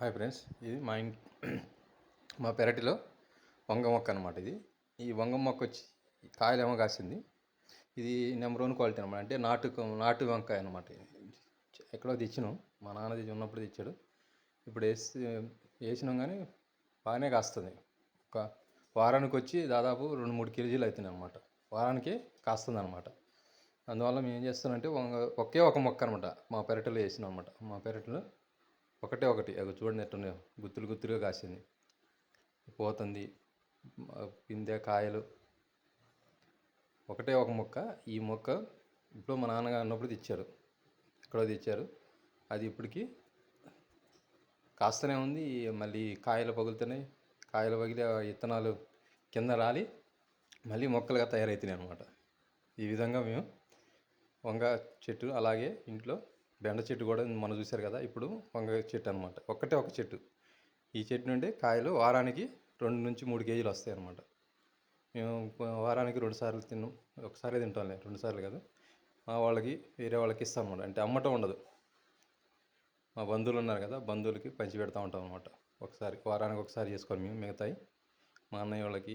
Hi friends ఇది మా ఇంటి మా పెరటిలో వంగ మొక్క అనమాట ఇది. ఈ వంగ మొక్క వచ్చి కాయలేమో కాసింది. ఇది నెంబర్ వన్ క్వాలిటీ అనమాట అంటే నాటు నాటు వంకాయ అనమాట ఎక్కడో తెచ్చినాం. మా నాన్న తెచ్చి ఉన్నప్పుడు తెచ్చాడు. ఇప్పుడు వేసి వేసినాం కానీ బాగానే కాస్తుంది. ఒక వారానికి వచ్చి దాదాపు రెండు మూడు కేజీలు అవుతున్నాయి అనమాట వారానికి కాస్తుంది అనమాట అందువల్ల మేము ఏం చేస్తామంటే వంగ ఒకే ఒక మొక్క అనమాట మా పెరటిలో వేసినాం అనమాట మా పెరటిలో ఒకటే ఒకటి. అవి చూడండి ఎట్టున్నాయో గుత్తులు గుత్తులుగా కాసింది. పోతుంది. పిందె కాయలు. ఒకటే ఒక మొక్క. ఈ మొక్క ఇప్పుడు మా నాన్నగారు అన్నప్పుడు తెచ్చారు. ఎక్కడో తెచ్చారు. అది ఇప్పటికీ కాస్తనే ఉంది. మళ్ళీ కాయలు పగులుతున్నాయి. కాయలు పగిలి ఇత్తనాలు విత్తనాలు కింద రాలి. మళ్ళీ మొక్కలుగా తయారవుతున్నాయి అనమాట ఈ విధంగా మేము వంగ చెట్టు అలాగే ఇంట్లో బెండ చెట్టు కూడా మనం చూశారు కదా ఇప్పుడు వంగ చెట్టు అనమాట ఒక్కటే ఒక చెట్టు. ఈ చెట్టు నుండి కాయలు వారానికి రెండు నుంచి మూడు కేజీలు వస్తాయి అనమాట మేము వారానికి రెండు సార్లు తిన్నాం. ఒకసారి తింటాంలే రెండు సార్లు కాదు. మా వాళ్ళకి వేరే వాళ్ళకి ఇస్తాం అనమాట అంటే అమ్మటం ఉండదు. మా బంధువులు ఉన్నారు కదా బంధువులకి పంచి పెడతా ఉంటాం అనమాట ఒకసారి వారానికి ఒకసారి చేసుకొని మేము మిగతాయి. మా అన్నయ్య వాళ్ళకి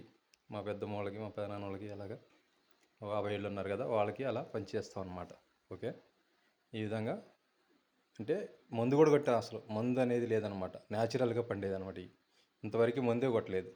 మా పెద్దమ్మ వాళ్ళకి మా పెదనాన్న వాళ్ళకి అలాగా. మా ఉన్నారు కదా వాళ్ళకి అలా పంచేస్తాం అనమాట ఓకే? ఈ విధంగా అంటే మందు కూడా కొట్టాం అసలు. మందు అనేది లేదనమాట. న్యాచురల్గా పండేది అనమాట ఇంతవరకు మందే కొట్టలేదు.